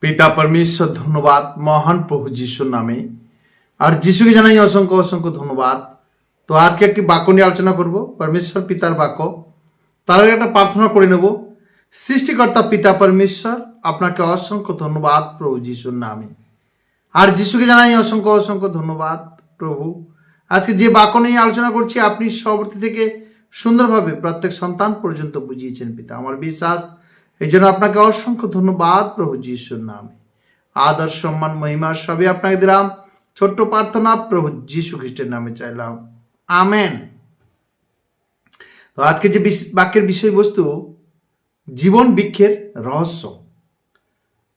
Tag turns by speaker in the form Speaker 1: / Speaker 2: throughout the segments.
Speaker 1: পিতা পরমেশ্বর, ধন্যবাদ। মহান প্রভু যিশুর নামে। আর যিশুকে জানাই অসংখ্য অসংখ্য ধন্যবাদ। তো আজকে একটি বাক্য নিয়ে আলোচনা করব, পরমেশ্বর পিতার বাক্য। তার আগে একটা প্রার্থনা করে নেব। সৃষ্টিকর্তা পিতা পরমেশ্বর, আপনাকে অসংখ্য ধন্যবাদ প্রভু যিশুর নামে। আর যিশুকে জানাই অসংখ্য অসংখ্য ধন্যবাদ প্রভু। আজকে যে বাক্য নিয়ে আলোচনা করছি, আপনি সবর্তী থেকে সুন্দরভাবে প্রত্যেক সন্তান পর্যন্ত বুঝিয়েছেন পিতা। আমার বিশ্বাস এই জন্য আপনাকে অসংখ্য ধন্যবাদ প্রভু যিশুর নামে। আদর, সম্মান মহিমার সবই আপনাকে দিলাম। ছোট্ট প্রার্থনা প্রভু যিশু খ্রিস্টের নামে চাইলাম। আমেন। তো আজকে যে বাক্যের বিষয়বস্তু, জীবন বৃক্ষের রহস্য।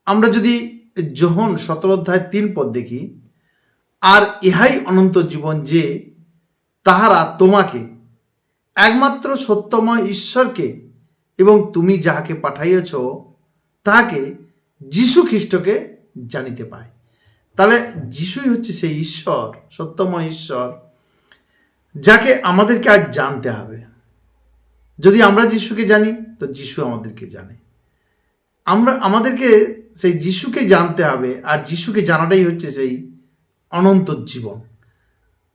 Speaker 1: আমরা যদি যোহন সতেরো অধ্যায় তিন পদ দেখি, আর ইহাই অনন্ত জীবন যে, তাহারা তোমাকে, একমাত্র সত্যময় ঈশ্বরকে এবং তুমি যাহাকে পাঠাইয়াছ, তাহাকে যীশু খ্রিস্টকে জানিতে পায়। তাহলে যিশুই হচ্ছে সেই ঈশ্বর, সত্যময় ঈশ্বর, যাকে আমাদেরকে আজ জানতে হবে। যদি আমরা যিশুকে জানি, তো যিশু আমাদেরকে জানে। আমরা, আমাদেরকে সেই যিশুকে জানতে হবে, আর যিশুকে জানাটাই হচ্ছে সেই অনন্ত জীবন।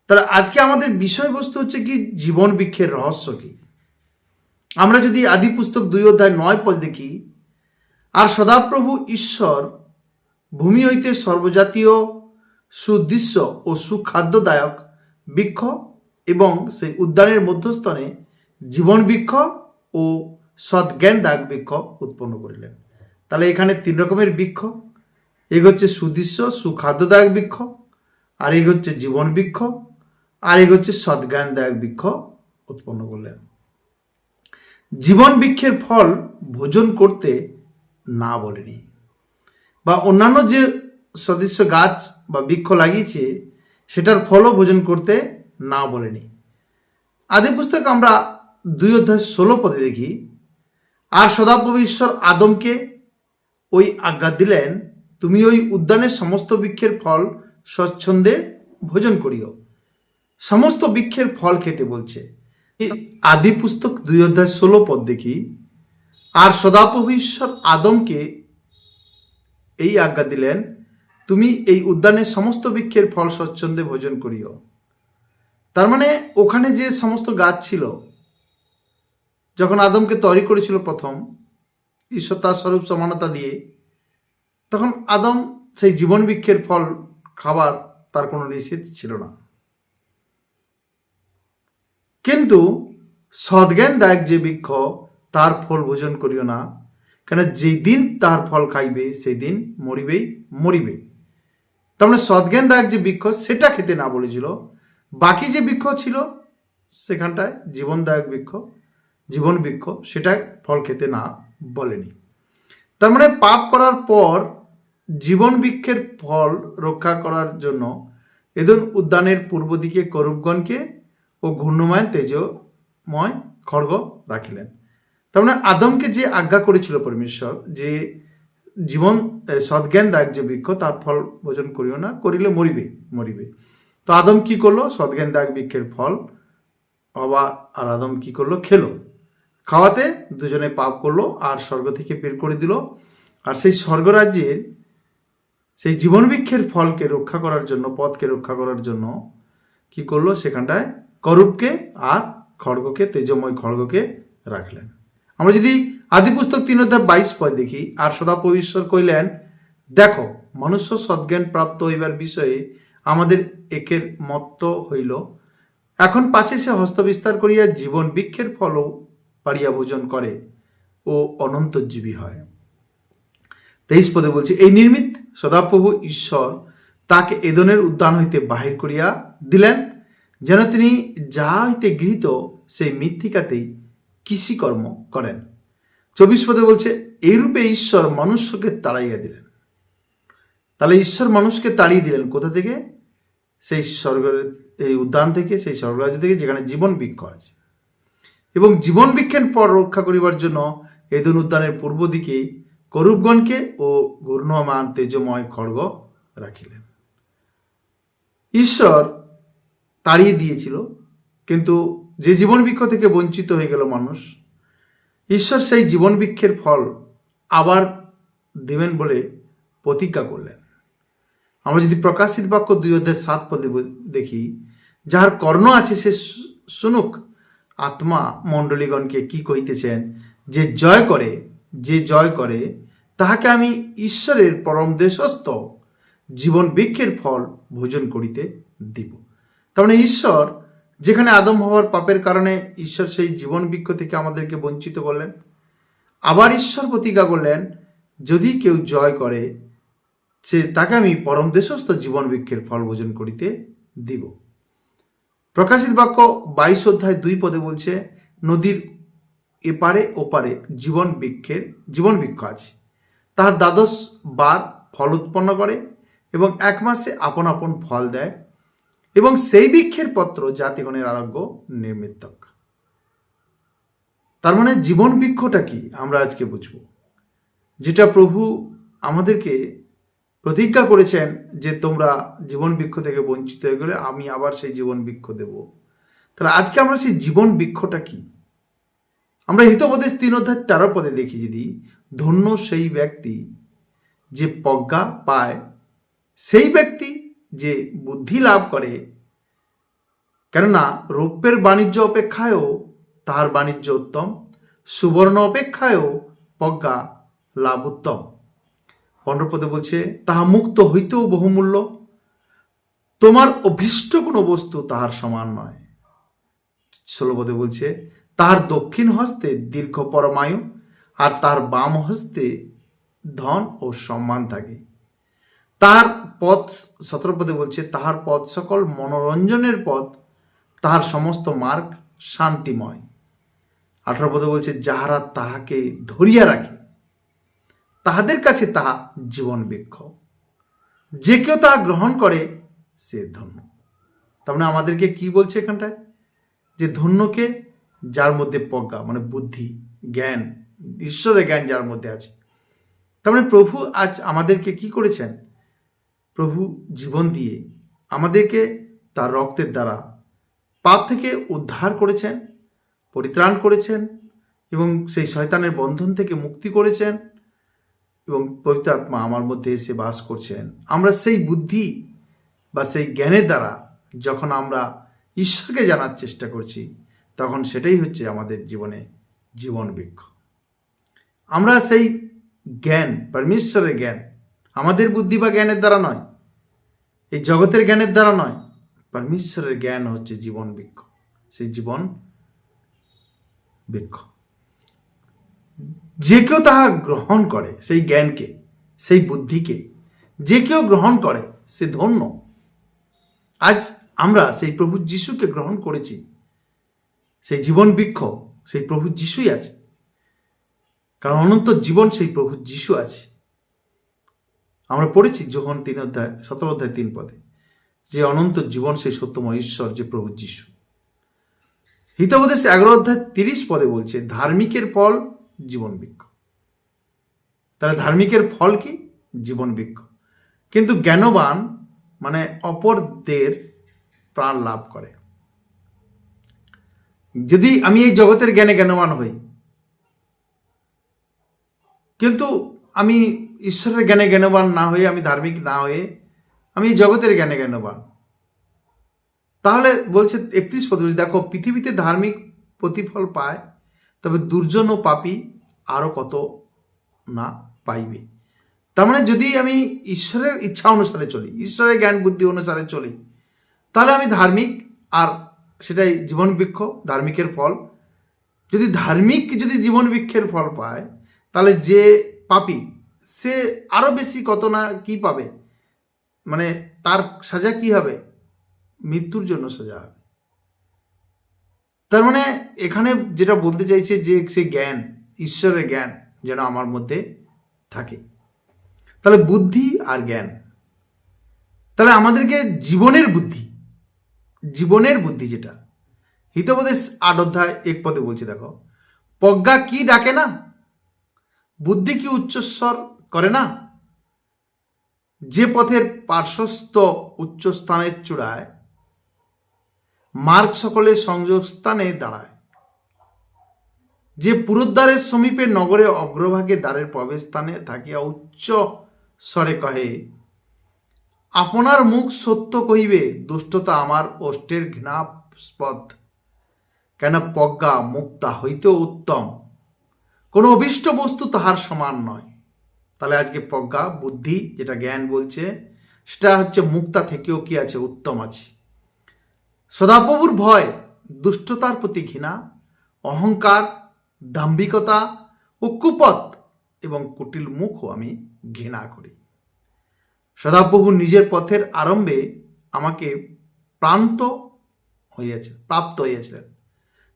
Speaker 1: তাহলে আজকে আমাদের বিষয়বস্তু হচ্ছে কি, জীবন বৃক্ষের রহস্য কি? আমরা যদি আদি পুস্তক দুই অধ্যায় নয় পদ দেখি, আর সদাপ্রভু ঈশ্বর ভূমি হইতে সর্বজাতীয় সুদৃশ্য ও সুখাদ্যদায়ক বৃক্ষ এবং সেই উদ্যানের মধ্যস্থনে জীবন বৃক্ষ ও সদ্জ্ঞানদায়ক বৃক্ষ উৎপন্ন করিলেন। তাহলে এখানে তিন রকমের বৃক্ষ, এক হচ্ছে সুদৃশ্য, সুখাদ্যদায়ক বৃক্ষ, আর এক হচ্ছে জীবন বৃক্ষ, আর এক হচ্ছে সদ্জ্ঞানদায়ক বৃক্ষ উৎপন্ন করলেন। জীবন বৃক্ষের ফল ভোজন করতে না বলেনি। বা অন্যান্য যে সদস্য গাছ বা বৃক্ষ লাগিয়েছে, সেটার ফলও ভোজন করতে না বলেনি। আদি পুস্তক আমরা দুই অধ্যায় ষোলো পদে দেখি, আর সদাপ্রভু ঈশ্বর আদমকে ওই আজ্ঞা দিলেন, তুমি ওই উদ্যানের সমস্ত বৃক্ষের ফল স্বচ্ছন্দে ভোজন করিও। সমস্ত বৃক্ষের ফল খেতে বলছে। আদি পুস্তক দুই অধ্যায় ষোলো পদ দেখি, আর সদাপ্রভু ঈশ্বর আদমকে এই আজ্ঞা দিলেন, তুমি এই উদ্যানের সমস্ত বৃক্ষের ফল স্বচ্ছন্দে ভোজন করিও। তার মানে ওখানে যে সমস্ত গাছ ছিল, যখন আদমকে তৈরি করেছিল প্রথম, ঈশ্বর তার স্বরূপ সমানতা দিয়ে, তখন আদম সেই জীবন বৃক্ষের ফল খাবার তার কোনো নিষেধ ছিল না। কিন্তু সদ্জ্ঞানদায়ক যে বৃক্ষ, তার ফল ভোজন করিও না। কেন যেদিন তার ফল খাইবে সেই দিন মরিবেই মরিবে। তার মানে সদ্জ্ঞানদায়ক যে বৃক্ষ, সেটা খেতে না বলেছিল। বাকি যে বৃক্ষ ছিল, সেখানটায় জীবনদায়ক বৃক্ষ, জীবন বৃক্ষ সেটা ফল খেতে না বলেনি। তার মানে পাপ করার পর জীবন বৃক্ষের ফল রক্ষা করার জন্য এদন উদ্যানের পূর্ব দিকে করুবগণকে ও ঘূর্ণময় তেজময় খড়গ রাখিলেন। তার মানে আদমকে যে আজ্ঞা করেছিল পরমেশ্বর যে জীবন সদ্জ্ঞানদায়ক যে বৃক্ষ, তার ফল ভোজন করিও না, করিলে মরিবে মরিবে। তো আদম কি করল? সদ্জ্ঞানদায়ক বৃক্ষের ফল বাবা আর আদম কি করল? খেলো। খাওয়াতে দুজনে পাপ করল, আর স্বর্গ থেকে বের করে দিল। আর সেই স্বর্গরাজ্যের সেই জীবন বৃক্ষের ফলকে রক্ষা করার জন্য, পথকে রক্ষা করার জন্য কি করল? সেখানটায় করূপকে আর খড়গকে, তেজময় খড়গকে রাখলেন। আমরা যদি আদি পুস্তক তিন অধ্যায় বাইশ পয় দেখি, আর সদাপ্রভু ঈশ্বর কইলেন দেখো, মনুষ্য সদ্জ্ঞান প্রাপ্ত হইবার বিষয়ে আমাদের একের মত্ত হইল। এখন পাছে সে হস্তবিস্তার করিয়া জীবন বৃক্ষের ফলও পারিয়া ভোজন করে ও অনন্তজীবী হয়। তেইশ পদে বলছে, এই নির্মিত সদাপ্রভু ঈশ্বর তাকে এদনের উদ্যান হইতে বাহির করিয়া দিলেন যেন তিনি যা হইতে গৃহীত, সেই মৃত্তিকাতেই কৃষিকর্ম করেন। চব্বিশ পদে বলছে, এইরূপে ঈশ্বর মানুষকে তাড়াইয়া দিলেন। তাহলে ঈশ্বর মানুষকে তাড়িয়ে দিলেন কোথা থেকে? সেই স্বর্গের, এই উদ্যান থেকে, সেই স্বর্গরাজ্য থেকে, যেখানে জীবন বৃক্ষ আছে। এবং জীবন বৃক্ষের পর রক্ষা করিবার জন্য এদন উদ্যানের পূর্ব দিকে করূপগণকে ও ঘূর্ণমান তেজময় খড়গ রাখিলেন। ঈশ্বর তাড়িয়ে দিয়েছিল। কিন্তু যে জীবন বৃক্ষ থেকে বঞ্চিত হয়ে গেল মানুষ, ঈশ্বর সেই জীবন বৃক্ষের ফল আবার দেবেন বলে প্রতিজ্ঞা করলেন। আমরা যদি প্রকাশিত বাক্য দুই অধ্যায় সাত পদে দেখি, যাহার কর্ণ আছে সে শুনুক, আত্মা মণ্ডলীগণকে কি কহিতেছেন? যে জয় করে, যে জয় করে, তাহাকে আমি ঈশ্বরের পরম দেশস্থ, জীবন বৃক্ষের ফল ভোজন করিতে দিব। তার মানে ঈশ্বর, যেখানে আদম হওয়ার পাপের কারণে ঈশ্বর সেই জীবন বৃক্ষ থেকে আমাদেরকে বঞ্চিত করলেন, আবার ঈশ্বর প্রতিজ্ঞা করলেন, যদি কেউ জয় করে, সে তাকে আমি পরম দেশস্থ জীবন বৃক্ষের ফল ভোজন করিতে দিব। প্রকাশিত বাক্য বাইশ অধ্যায় দুই পদে বলছে, নদীর এপারে ওপারে জীবন বৃক্ষের, জীবন বৃক্ষ আছে। তাহার দ্বাদশ বার ফল উৎপন্ন করে এবং এক মাসে আপন আপন ফল দেয়। এবং সেই বৃক্ষের পত্র জাতিগণের আরোগ্য নির্মিতক। তার মানে জীবন বৃক্ষটা কি? আমরা আজকে বুঝব। যেটা প্রভু আমাদেরকে প্রতিজ্ঞা করেছেন যে তোমরা জীবন বৃক্ষ থেকে বঞ্চিত হয়ে গেলে আমি আবার সেই জীবন বৃক্ষ দেব। তাহলে আজকে আমরা সেই জীবন বৃক্ষটা কি? আমরা হিতোপদেশ তিন অধ্যায় তেরো পদে দেখি যদি, ধন্য সেই ব্যক্তি যে প্রজ্ঞা পায়, সেই ব্যক্তি যে বুদ্ধি লাভ করে, কেননা রৌপ্যের বাণিজ্য অপেক্ষায়ও তাহার বাণিজ্য উত্তম, সুবর্ণ অপেক্ষায়ও প্রজ্ঞা লাভ উত্তম পনেরো পদে বলছে, তাহা মুক্ত হইতেও বহুমূল্য। তোমার অভীষ্ট কোনো বস্তু তাহার সমান নয়। ষোলো পদে বলছে, তাহার দক্ষিণ হস্তে দীর্ঘ পরমায়ু আর তার বাম হস্তে ধন ও সম্মান থাকে। তাহার পথ সতেরো পদে বলছে, তাহার পথ সকল মনোরঞ্জনের পথ, তাহার সমস্ত মার্গ শান্তিময়। আঠারো পদে বলছে, যাহারা তাহাকে ধরিয়া রাখে, তাহাদের কাছে তাহা জীবন বৃক্ষ। যে কেউ তাহা গ্রহণ করে, সে ধন্য। তার মানে আমাদেরকে কি বলছে এখানটায়? যে ধন্যকে যার মধ্যে প্রজ্ঞা মানে বুদ্ধি, জ্ঞান, ঈশ্বরের জ্ঞান যার মধ্যে আছে। তার মানে প্রভু আজ আমাদেরকে কি করেছেন? প্রভু জীবন দিয়ে আমাদেরকে তার রক্তের দ্বারা পাপ থেকে উদ্ধার করেছেন, পরিত্রাণ করেছেন এবং সেই শয়তানের বন্ধন থেকে মুক্তি করেছেন এবং পবিত্র আত্মা আমার মধ্যে এসে বাস করছেন। আমরা সেই বুদ্ধি বা সেই জ্ঞানের দ্বারা যখন আমরা ঈশ্বরকে জানার চেষ্টা করছি, তখন সেটাই হচ্ছে আমাদের জীবনে জীবন বৃক্ষ। আমরা সেই জ্ঞান, পরমেশ্বরের জ্ঞান, আমাদের বুদ্ধি বা জ্ঞানের দ্বারা নয় এই জগতের জ্ঞানের দ্বারা নয়, পরমেশ্বরের জ্ঞান হচ্ছে জীবন বৃক্ষ। সেই জীবন বৃক্ষ। যে কেউ তাহা গ্রহণ করে, সেই জ্ঞানকে, সেই বুদ্ধিকে, যে কেউ গ্রহণ করে, সে ধন্য। আজ আমরা সেই প্রভু যিশুকে গ্রহণ করেছি। সেই জীবন বৃক্ষ, সেই প্রভু যিশুই আছে। কারণ অনন্ত জীবন সেই প্রভু যিশু আছে। আমরা পড়েছি যখন তিন অধ্যায়, সতেরো অধ্যায় তিন পদে, যে অনন্ত জীবন সেই সত্যময় ঈশ্বর, যে প্রভু যিশু। হিতোপদেশ এগারো অধ্যায় তিরিশ পদে বলছে, ধার্মিকের ফল জীবন বৃক্ষ। তাহলে ধার্মিকের ফল কি? জীবন বৃক্ষ। কিন্তু জ্ঞানবান মানে অপরদের প্রাণ লাভ করে। যদি আমি এই জগতের জ্ঞানে জ্ঞানবান হই, কিন্তু আমি ঈশ্বরের জ্ঞানে জ্ঞানবান না হয়ে, আমি ধার্মিক না হয়ে, আমি জগতের জ্ঞানে জ্ঞানবান। তাহলে বলছে একত্রিশ পদ দেখো, পৃথিবীতে ধার্মিক প্রতিফল পায়, তবে দুর্জন ও পাপী আরও কত না পাইবে? তার মানে যদি আমি ঈশ্বরের ইচ্ছা অনুসারে চলি, ঈশ্বরের জ্ঞান বুদ্ধি অনুসারে চলি, তাহলে আমি ধার্মিক, আর সেটাই জীবন বৃক্ষ, ধার্মিকের ফল। যদি ধার্মিক যদি জীবন বৃক্ষের ফল পায়, তাহলে যে পাপি সে আরও বেশি কত না কি পাবে? মানে তার সাজা কি হবে? মৃত্যুর জন্য সাজা হবে। তার মানে এখানে যেটা বলতে চাইছে যে সে জ্ঞান, ঈশ্বরের জ্ঞান যেন আমার মধ্যে থাকে। তাহলে বুদ্ধি আর জ্ঞান। তাহলে আমাদেরকে জীবনের বুদ্ধি জীবনের বুদ্ধি যেটা। হিতোপদেশ আট অধ্যায় এক পদে বলছে, দেখো, প্রজ্ঞা কি ডাকে না? বুদ্ধি কি উচ্চস্বর? করে না? যে পথের পার্শ্বস্থ উচ্চস্থানের চূড়ায়, মার্গ সকলের সংযোগ স্থানে দাঁড়ায়। যে পুরুদ্বারের সমীপে নগরে অগ্রভাগে দ্বারের প্রবেশস্থানে থাকিয়া উচ্চ স্বরে কহে, আপনার মুখ সত্য কহিবে, দুষ্টতা আমার ওষ্টের ঘৃণাস্পদ। কেন প্রজ্ঞা মুক্তা হইতেও উত্তম? কোনো অভিষ্ট বস্তু তাহার সমান নয়। তাহলে আজকে প্রজ্ঞা, বুদ্ধি যেটা জ্ঞান বলছে, সেটা হচ্ছে মুক্তা থেকেও কি আছে? উত্তম আছে। সদাপ্রভুর ভয়, দুষ্টতার প্রতি ঘৃণা, অহংকার, দাম্ভিকতা ও কুপথ এবং কুটিল মুখও আমি ঘৃণা করি। সদাপ্রভু নিজের পথের আরম্ভে আমাকে প্রান্ত হইয়াছে, প্রাপ্ত হইয়াছিলেন।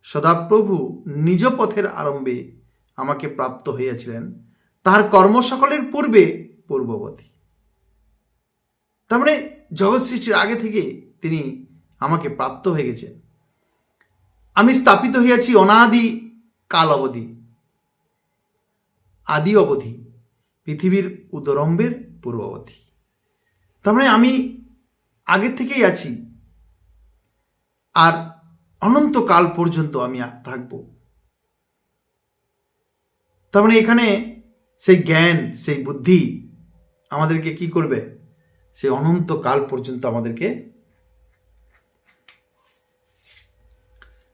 Speaker 1: সদাপ্রভু নিজ পথের আরম্ভে আমাকে প্রাপ্ত হইয়াছিলেন। তাহার কর্ম সকলের পূর্বে পূর্ববতী। তার মানে জগৎ সৃষ্টির আগে থেকে তিনি আমাকে প্রাপ্ত হয়ে গেছেন। আমি স্থাপিত হইয়াছি অনাদি কাল অবধি। আদি অবধি, পৃথিবীর উদরম্বের পূর্ববতী। তার মানে আমি আগে থেকেই আছি। আর অনন্তকাল পর্যন্ত আমি থাকব। তার মানে এখানে সেই জ্ঞান, সেই বুদ্ধি আমাদেরকে কি করবে? সেই অনন্তকাল পর্যন্ত আমাদেরকে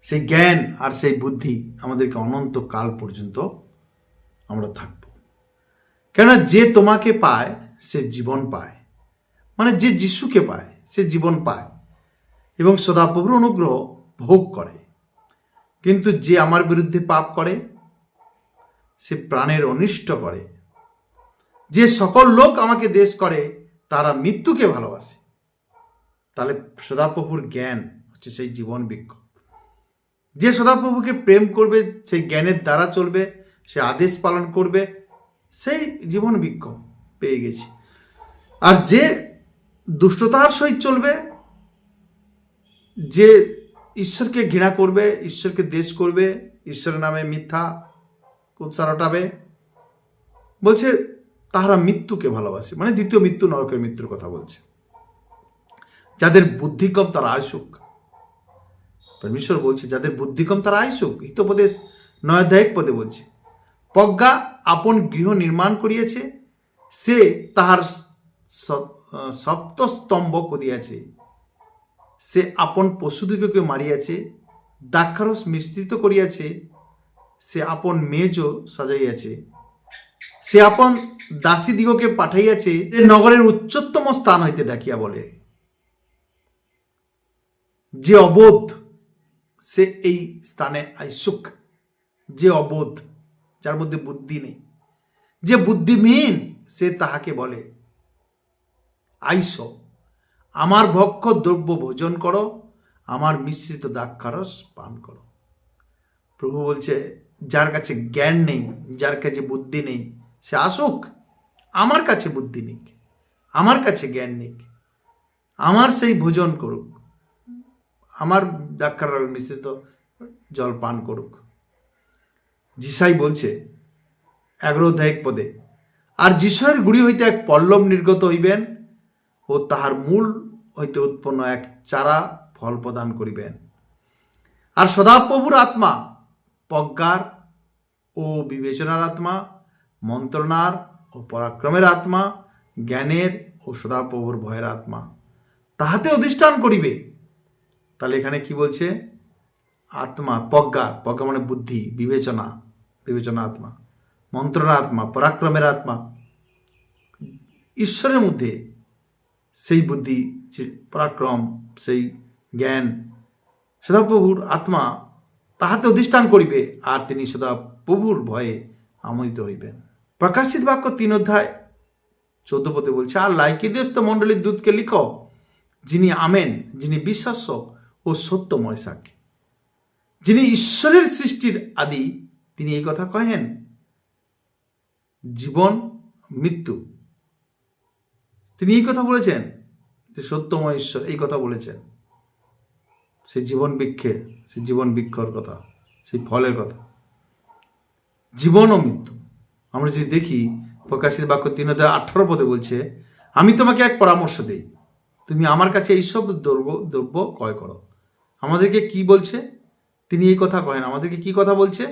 Speaker 1: সেই জ্ঞান আর সেই বুদ্ধি আমাদেরকে অনন্তকাল পর্যন্ত আমরা থাকব। কেননা যে তোমাকে পায়, সে জীবন পায়। মানে যে যিশুকে পায়, সে জীবন পায়। এবং সদাপ্রভুর অনুগ্রহ ভোগ করে। কিন্তু যে আমার বিরুদ্ধে পাপ করে সে প্রাণের অনিষ্ট করে। যে সকল লোক আমাকে দেশ করে, তারা মৃত্যুকে ভালোবাসে। তাহলে সদাপ্রভুর জ্ঞান হচ্ছে সেই জীবন বৃক্ষ। যে সদাপ্রভুকে প্রেম করবে, সেই জ্ঞানের দ্বারা চলবে, সে আদেশ পালন করবে, সেই জীবন বৃক্ষ পেয়ে গেছে। আর যে দুষ্টতার সহিত চলবে, যে ঈশ্বরকে ঘৃণা করবে, ঈশ্বরকে দেশ করবে, ঈশ্বরের নামে মিথ্যা উৎসার ওঠাবে বলছে, তাহারা মৃত্যুকে ভালোবাসে। মানে দ্বিতীয় মৃত্যু নরকের মৃত্যুর কথা বলছে। যাদের বুদ্ধি কম তারা আসুক। পরমেশ্বর বলছে, যাদের বুদ্ধি কম তারা আইসুক হিতোপদেশ নয়াধ্যায়িক পদে বলছে প্রজ্ঞা আপন গৃহ নির্মাণ করিয়াছে, সে তাহার সপ্তস্তম্ভ করিয়াছে। সে আপন পশুদিগকে মারিয়াছে দাক্ষারস মিশ্রিত করিয়াছে সে আপন মেজ সাজাইয়াছে। সে আপন দাসীদিগকে পাঠাইয়াছে, যে নগরের উচ্চতম স্থান হইতে ডাকিয়া বলে। যে অবোধ সে এই স্থানে আইসুক, যে অবোধ, যার মধ্যে বুদ্ধি নেই। যে বুদ্ধিহীন সে তাহাকে বলে, আইস, আমার ভক্ষ দ্রব্য ভোজন করো, আমার মিশ্রিত দাক্ষারস পান করো। প্রভু বলছে যার কাছে জ্ঞান নেই, যার কাছে বুদ্ধি নেই, সে আসুক, আমার কাছে বুদ্ধি নিক আমার কাছে জ্ঞান নিক আমার সেই ভোজন করুক, আমার দাক্ষার মিশ্রিত জল পান করুক। যিসাই বলছে এগারো অধ্যায়িক পদে, আর যিশয়ের গুড়ি হইতে এক পল্লব নির্গত হইবেন ও তাহার মূল হইতে উৎপন্ন এক চারা ফল প্রদান করিবেন। আর সদাপ্রভুর আত্মা প্রজ্ঞার ও বিবেচনার আত্মা, মন্ত্রণার ও পরাক্রমের আত্মা, জ্ঞানের ও সদাপ্রভুর ভয়ের আত্মা। তাহাতে অধিষ্ঠান করিবে। তাহলে এখানে কি বলছে? আত্মা, প্রজ্ঞা প্রজ্ঞা মানে বুদ্ধি, বিবেচনা বিবেচনা আত্মা, মন্ত্রণা আত্মা, পরাক্রমের আত্মা। ঈশ্বরের মধ্যে সেই বুদ্ধি, যে পরাক্রম, সেই জ্ঞান, সদাপ্রভুর আত্মা তাহাতে অধিষ্ঠান করিবে, আর তিনি সদা প্রভুর ভয়ে আমোদিত হইবেন। প্রকাশিত বাক্য তিন অধ্যায়, চৌদ্দ পদে বলছে, আর লাইকিদেস্ত মণ্ডলীর দূতকে লিখ, যিনি আমেন, যিনি বিশ্বাস্য ও সত্যময় সাক্ষী। যিনি ঈশ্বরের সৃষ্টির আদি, তিনি এই কথা কহেন, জীবন, মৃত্যু। তিনি এই কথা বলেছেন, যে সত্যময় ঈশ্বর এই কথা বলেছেন। সেই জীবন বৃক্ষে, সেই জীবন বৃক্ষর কথা, সেই ফলের কথা। জীবন ও মৃত্যু। আমরা যদি দেখি প্রকাশিত বাক্য তিন হাজার আঠারো পদে বলছে, আমি তোমাকে এক পরামর্শ দেই। তুমি আমার কাছে এইসব দ্রব্য দ্রব্য ক্রয় করো। আমাদেরকে কি বলছে? তিনি এই কথা কহেন। আমাদেরকে কি কথা বলছে?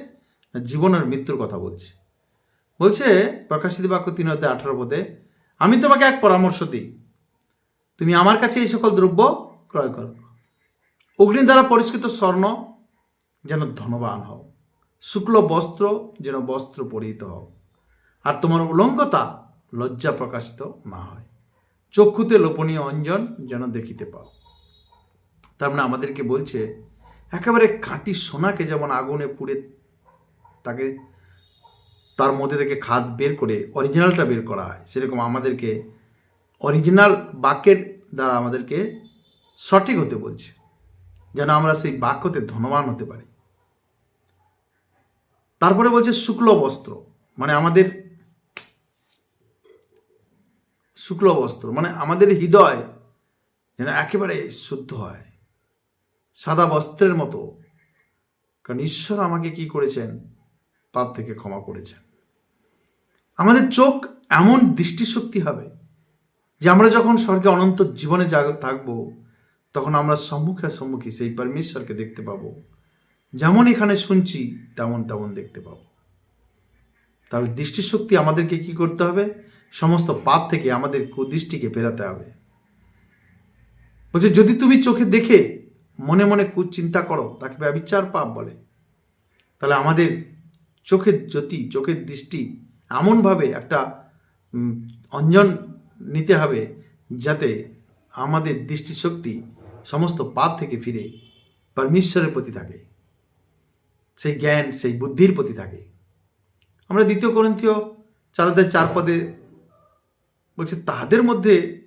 Speaker 1: জীবন আর মৃত্যুর কথা বলছে। বলছে, প্রকাশিত বাক্য তিন অধ্যায় আঠারো পদে, আমি তোমাকে এক পরামর্শ দিই। তুমি আমার কাছে এই সকল দ্রব্য ক্রয় করো। অগ্নি দ্বারা পরিষ্কৃত স্বর্ণ যেন ধনবান হও। শুক্ল বস্ত্র যেন বস্ত্র পরিহিত হও। আর তোমার উলঙ্গতা লজ্জা প্রকাশিত না হয়। চক্ষুতে লোপনীয় অঞ্জন যেন দেখিতে পাও। তার মানে আমাদেরকে বলছে, একেবারে খাঁটি সোনাকে যেমন আগুনে পুড়ে তাকে তার মধ্যে থেকে খাদ বের করে অরিজিনালটা বের করা হয়, সেরকম আমাদেরকে অরিজিনাল বাক্যের দ্বারা আমাদেরকে সঠিক হতে বলছে। যেন আমরা সেই বাক্যতে ধনবান হতে পারি। তারপরে বলছে শুক্ল বস্ত্র মানে আমাদের শুক্ল বস্ত্র মানে আমাদের হৃদয় যেন একেবারে শুদ্ধ হয়, সাদা বস্ত্রের মতো। কারণ ঈশ্বর আমাকে কি করেছেন? পাপ থেকে ক্ষমা করেছেন। আমাদের চোখ এমন দৃষ্টিশক্তি হবে যে আমরা যখন স্বর্গে অনন্ত জীবনে থাকব তখন আমরা সম্মুখে সম্মুখী সেই পরমেশ্বরকে দেখতে পাবো। যেমন এখানে শুনছি, তেমন তেমন দেখতে পাবো। তাহলে দৃষ্টিশক্তি আমাদেরকে কি করতে হবে? সমস্ত পাপ থেকে আমাদের কুদৃষ্টিকে ফেরাতে হবে। বলছে, যদি তুমি চোখে দেখে মনে মনে কুচিন্তা করো, তাকে ব্যবিচার পাপ বলে। তাহলে আমাদের চোখের জ্যোতি, চোখের দৃষ্টি এমনভাবে একটা অঞ্জন নিতে হবে যাতে আমাদের দৃষ্টিশক্তি সমস্ত পাপ থেকে ফিরে পরমেশ্বরের প্রতি থাকে। সেই জ্ঞান, সেই বুদ্ধির প্রতি থাকে। আমরা দ্বিতীয় গ্রন্থীয় চারদের চার পদে বলছে তাহাদের মধ্যে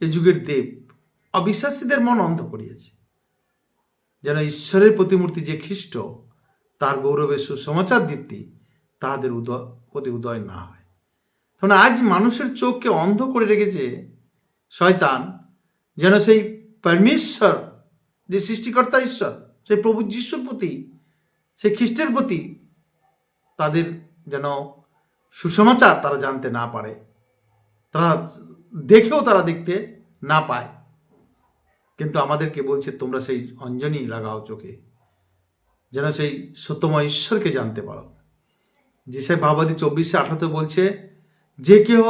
Speaker 1: এ যুগের দেব অবিশ্বাসীদের মন অন্ধ করিয়েছে। যেন ঈশ্বরের প্রতিমূর্তি যে খ্রিস্ট, তার গৌরবের সুসমাচার দীপ্তি তাহাদের উদয়, প্রতি উদয় না হয়। তখন আজ মানুষের চোখকে অন্ধ করে রেখেছে শয়তান, যেন সেই পরমেশ্বর, যে সৃষ্টিকর্তা ঈশ্বর সেই প্রভু যিশুর প্রতি সেই খ্রিস্টের প্রতি তাদের যেন সুসমাচার তারা জানতে না পারে, তারা দেখেও তারা দেখতে না পায়। কিন্তু আমাদেরকে বলছে, তোমরা সেই অঞ্জনী লাগাও চোখে, যেন সেই সত্যময় ঈশ্বরকে জানতে পারো। যে সে ভাবাদি চব্বিশে আঠারোতে বলছে, যে কেহ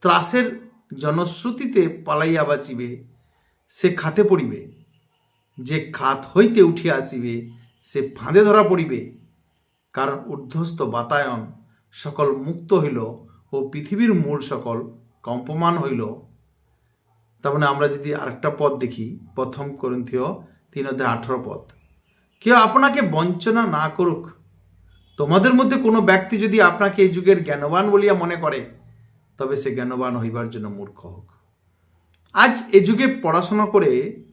Speaker 1: ত্রাসের জনশ্রুতিতে পালাইয়া বাঁচিবে সে খাতে পড়িবে। যে খাত হইতে উঠিয়া আসিবে, সে ফাঁদে ধরা পড়িবে। কারণ ঊর্ধ্বস্ত বাতায়ন সকল মুক্ত হইল ও পৃথিবীর মূল সকল কম্পমান হইল। তার মানে আমরা যদি আরেকটা পদ দেখি, প্রথম করন্থীয় তিন অধ্যায় আঠারো পদ। কেউ আপনাকে বঞ্চনা না করুক। তোমাদের মধ্যে কোনো ব্যক্তি যদি আপনাকে এই যুগের জ্ঞানবান বলিয়া মনে করে, তবে সে জ্ঞানবান হইবার জন্য মূর্খ হোক। আজ এ যুগে পড়াশোনা করে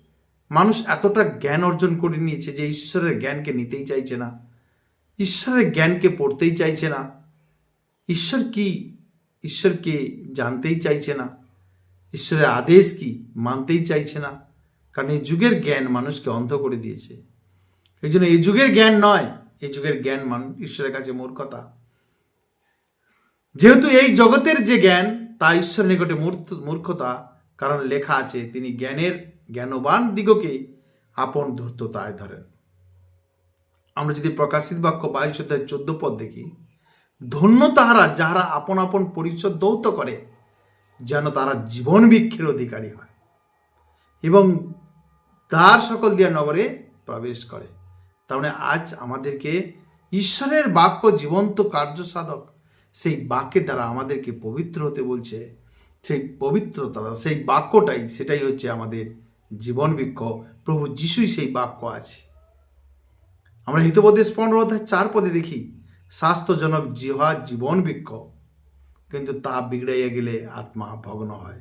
Speaker 1: মানুষ এতটা জ্ঞান অর্জন করে নিয়েছে যে ঈশ্বরের জ্ঞানকে নিতেই চাইছে না। ঈশ্বরের জ্ঞানকে পড়তেই চাইছে না। ঈশ্বর কি? ঈশ্বরকে জানতেই চাইছে না। ঈশ্বরের আদেশ কি? মানতেই চাইছে না। কারণ এই যুগের জ্ঞান মানুষকে অন্ধ করে দিয়েছে। এই জন্য এই যুগের জ্ঞান নয়, এই যুগের জ্ঞান মান, ঈশ্বরের কাছে মূর্খতা। যেহেতু এই জগতের যে জ্ঞান, তা ঈশ্বরের নিকটে মূর্খতা কারণ লেখা আছে, তিনি জ্ঞানের জ্ঞানবান দিগকে আপন ধূর্ততায় ধরেন। আমরা যদি প্রকাশিত বাক্য বাইশ অধ্যায় চোদ্দ পদ দেখি, ধন্য তাহারা যাহারা আপন আপন পরিচয় দৌত করে, যেন তারা জীবন বৃক্ষের অধিকারী হয় এবং তার সকল দিয়া নগরে প্রবেশ করে। তার মানে আজ আমাদেরকে ঈশ্বরের বাক্য জীবন্ত কার্য সাধক সেই বাক্যের দ্বারা আমাদেরকে পবিত্র হতে বলছে। সেই পবিত্রতা, সেই বাক্যটাই, সেটাই হচ্ছে আমাদের জীবন বৃক্ষ। প্রভু যিশুই সেই বাক্য আছে। আমরা হিতপদেশ পনেরো অধ্যায় চার পদে দেখি, স্বাস্থ্যজনক জিহা জীবন বৃক্ষ, কিন্তু তা বিগড়াইয়া গেলে আত্মা ভগ্ন হয়।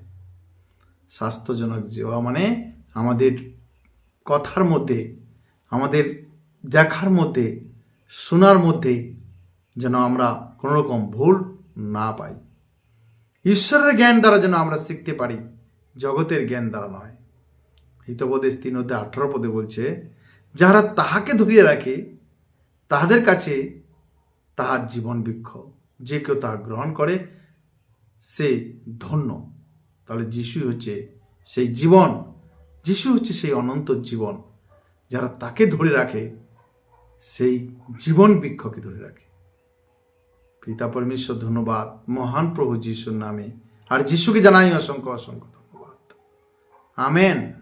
Speaker 1: স্বাস্থ্যজনক জিহা মানে আমাদের কথার মধ্যে, আমাদের দেখার মধ্যে, শোনার মধ্যে যেন আমরা কোনো রকম ভুল না পাই। ঈশ্বরের জ্ঞান দ্বারা যেন আমরা শিখতে পারি, জগতের জ্ঞান দ্বারা নয়। হিতপদেশ তিন অধ্যায় আঠারো পদে বলছে, যারা তাহাকে ধরিয়ে রাখে, তাহাদের কাছে তাহার জীবন বৃক্ষ। যে কেউ তাহা গ্রহণ করে, সে ধন্য। তাহলে যিশুই হচ্ছে সেই জীবন যিশু হচ্ছে সেই অনন্ত জীবন। যারা তাকে ধরে রাখে, সেই জীবন বৃক্ষকে ধরে রাখে। পিতা পরমেশ্বর ধন্যবাদ। মহান প্রভু যিশুর নামে। আর যিশুকে জানাই অসংখ্য অসংখ্য ধন্যবাদ। আমেন।